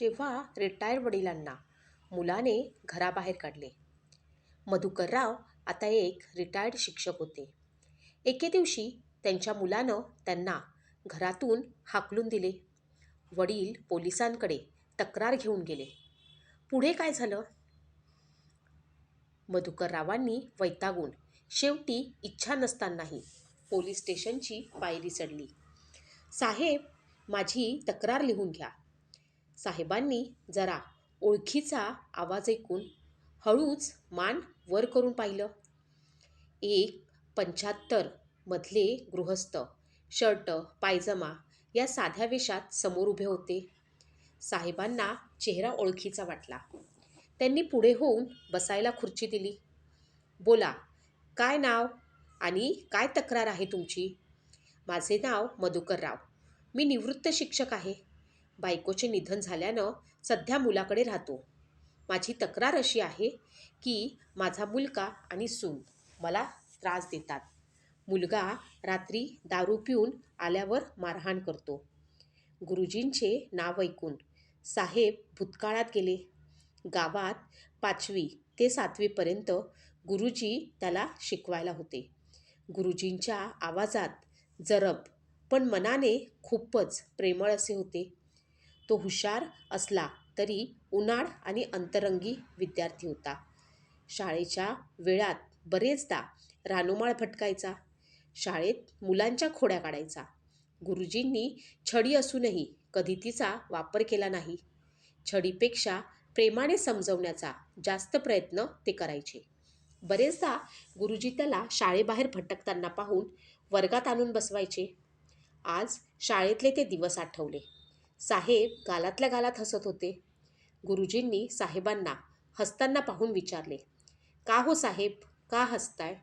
जेव्हा रिटायर्ड वडिलांना मुलाने घराबाहेर काढले. मधुकरराव आता एक रिटायर्ड शिक्षक होते. एके दिवशी त्यांच्या मुलानं त्यांना घरातून हाकलून दिले. वडील पोलिसांकडे तक्रार घेऊन गेले. पुढे काय झालं? मधुकररावांनी वैतागून शेवटी इच्छा नसतानाही पोलीस स्टेशनची पायरी चढली. साहेब माझी तक्रार लिहून घ्या. साहेबांनी जरा ओळखीचा आवाज ऐकून हळूच मान वर करून पाहिलं. एक पंच्याहत्तर मधले गृहस्थ शर्ट पायजमा या साध्या वेशात समोर उभे होते. साहेबांना चेहरा ओळखीचा वाटला. त्यांनी पुढे होऊन बसायला खुर्ची दिली. बोला काय नाव आणि काय तक्रार आहे तुमची? माझे नाव मधुकरराव. मी निवृत्त शिक्षक आहे. बायकोचे निधन झाल्यानं सध्या मुलाकडे राहतो. माझी तक्रार अशी आहे की माझा मुलगा आणि सून मला त्रास देतात. मुलगा रात्री दारू पिऊन आल्यावर मारहाण करतो. गुरुजींचे नाव ऐकून साहेब भूतकाळात गेले. गावात पाचवी ते सातवीपर्यंत गुरुजी त्याला शिकवायला होते. गुरुजींच्या आवाजात जरब पण मनाने खूपच प्रेमळ असे होते. तो हुशार असला तरी उनाड आणि अंतरंगी विद्यार्थी होता. शाळेच्या वेळात बरेचदा रानोमाळ भटकायचा. शाळेत मुलांच्या खोड्या काढायचा. गुरुजींनी छडी असूनही कधी तिचा वापर केला नाही. छडीपेक्षा प्रेमाने समजवण्याचा जास्त प्रयत्न ते करायचे. बरेचदा गुरुजी त्याला शाळेबाहेर भटकताना पाहून वर्गात आणून बसवायचे. आज शाळेतले ते दिवस आठवले. साहेब गालातल्या गालात हसत होते. गुरुजींनी साहेबांना हसताना पाहून विचारले का हो साहेब का हसताय?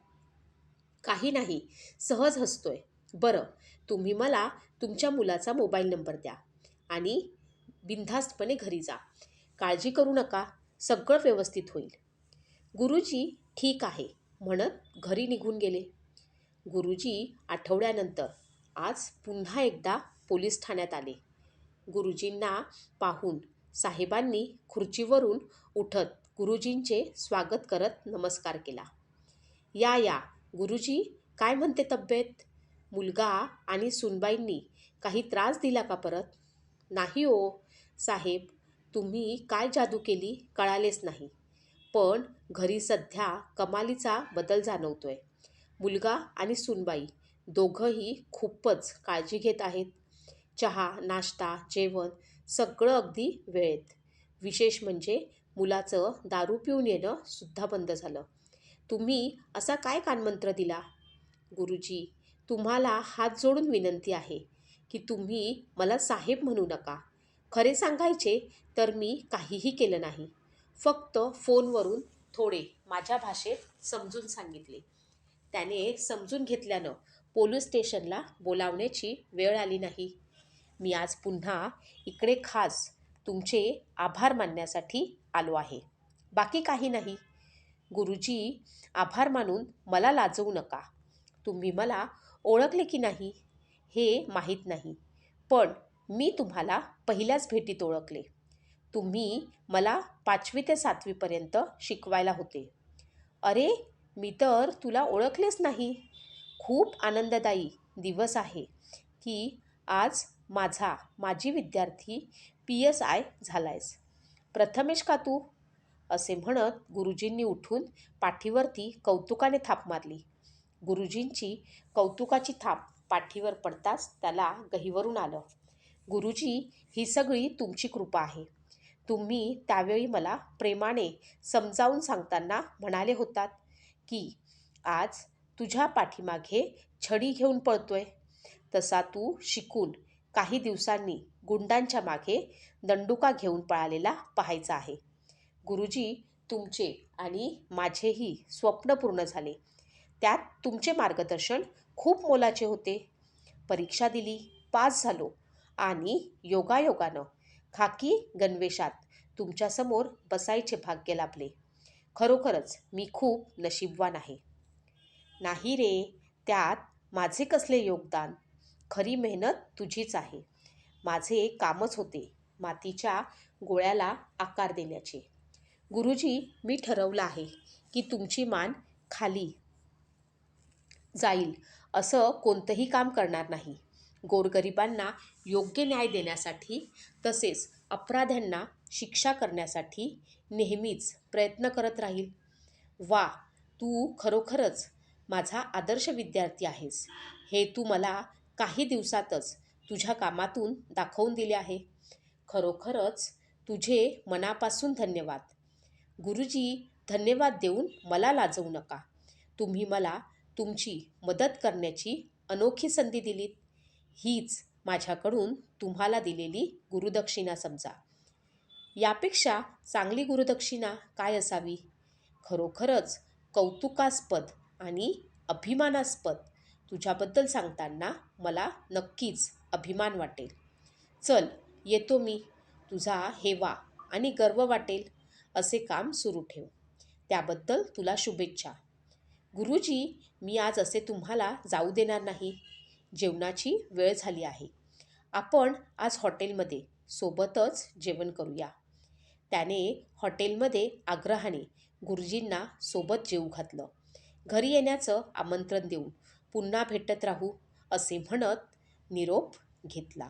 काही नाही सहज हसतोय. बरं तुम्ही मला तुमच्या मुलाचा मोबाईल नंबर द्या आणि बिनधास्तपणे घरी जा. काळजी करू नका सगळं व्यवस्थित होईल. गुरुजी ठीक आहे म्हणत घरी निघून गेले. गुरुजी आठवड्यानंतर आज पुन्हा एकदा पोलीस ठाण्यात आले. गुरुजींना पाहून साहेबांनी खुर्चीवरून उठत गुरुजींचे स्वागत करत नमस्कार केला. या या गुरुजी काय म्हणते तब्येत? मुलगा आणि सुनबाईंनी काही त्रास दिला का परत? नाही ओ साहेब तुम्ही काय जादू केली कळालेच नाही. पण घरी सध्या कमालीचा बदल जाणवतोय. मुलगा आणि सुनबाई दोघंही खूपच काळजी घेत आहेत. चहा नाश्ता जेवण सगळं अगदी वेळेत. विशेष म्हणजे मुलाचं दारू पिऊन येणं सुद्धा बंद झालं. तुम्ही असा काय कानमंत्र दिला? गुरुजी तुम्हाला हात जोडून विनंती आहे की तुम्ही मला साहेब म्हणू नका. खरे सांगायचे तर मी काहीही केलं नाही. फक्त फोनवरून थोडे माझ्या भाषेत समजून सांगितले. त्याने समजून घेतल्यानं पोलीस स्टेशनला बोलावण्याची वेळ आली नाही. मी आज पुन्हा इकडे खास तुमचे आभार मानण्यासाठी आलो आहे. बाकी काही नाही. गुरुजी आभार मानून मला लाजवू नका. तुम्ही मला ओळखले की नाही हे माहीत नाही. पण मी तुम्हाला पहिल्याच भेटीत ओळखले. तुम्ही मला पाचवी ते सातवीपर्यंत शिकवायला होते. अरे मी तर तुला ओळखलेच नाही. खूप आनंददायी दिवस आहे की आज माझा माजी विद्यार्थी पी एस आय झाला आहेस प्रथमेश का तू? असे म्हणत गुरुजींनी उठून पाठीवरती कौतुकाने थाप मारली. गुरुजींची कौतुकाची थाप पाठीवर पडताच त्याला गहीवरून आलं. गुरुजी ही सगळी तुमची कृपा आहे. तुम्ही त्यावेळी मला प्रेमाने समजावून सांगताना म्हणाले होतात की आज तुझ्या पाठीमागे छडी घेऊन पळतोय. तसा तू शिकून काही दिवसांनी गुंडांच्या मागे दंडुका घेऊन पळालेला पाहायचा आहे. गुरुजी तुमचे आणि माझेही स्वप्न पूर्ण झाले. त्यात तुमचे मार्गदर्शन खूप मोलाचे होते. परीक्षा दिली पास झालो आणि योगायोगानं खाकी गणवेशात तुमच्यासमोर बसायचे भाग्य लाभले. खरोखरच मी खूप नशीबवान आहे. नाही रे त्यात माझे कसले योगदान? खरी मेहनत तुझीच आहे. माझे कामच होते मातीच्या गोळ्याला आकार देण्याचे. गुरुजी मी ठरवलं आहे की तुमची मान खाली जाईल असं कोणतंही काम करणार नाही. गोरगरिबांना योग्य न्याय देण्यासाठी तसेच अपराध्यांना शिक्षा करण्यासाठी नेहमीच प्रयत्न करत राहील. वा तू खरोखरच माझा आदर्श विद्यार्थी आहेस. हे तू मला काही दिवसातच तुझ्या कामातून दाखवून दिले आहे. खरोखरच तुझे मनापासून धन्यवाद. गुरुजी धन्यवाद देऊन मला लाजवू नका. तुम्ही मला तुमची मदत करण्याची अनोखी संधी दिलीत. हीच माझ्याकडून तुम्हाला दिलेली गुरुदक्षिणा समजा. यापेक्षा चांगली गुरुदक्षिणा काय असावी? खरोखरच कौतुकास्पद आणि अभिमानास्पद तुझ्याबद्दल सांगताना मला नक्कीच अभिमान वाटेल. चल येतो मी. तुझा हेवा आणि गर्व वाटेल असे काम सुरू ठेव. त्याबद्दल तुला शुभेच्छा. गुरुजी मी आज असे तुम्हाला जाऊ देणार नाही. जेवणाची वेळ झाली आहे. आपण आज हॉटेलमध्ये सोबतच जेवण करूया. त्याने हॉटेलमध्ये आग्रहाने गुरुजींना सोबत जेवू घातलं. घरी येण्याचं आमंत्रण देऊन पुन्हा भेटत राहू असे म्हणत निरोप घेतला.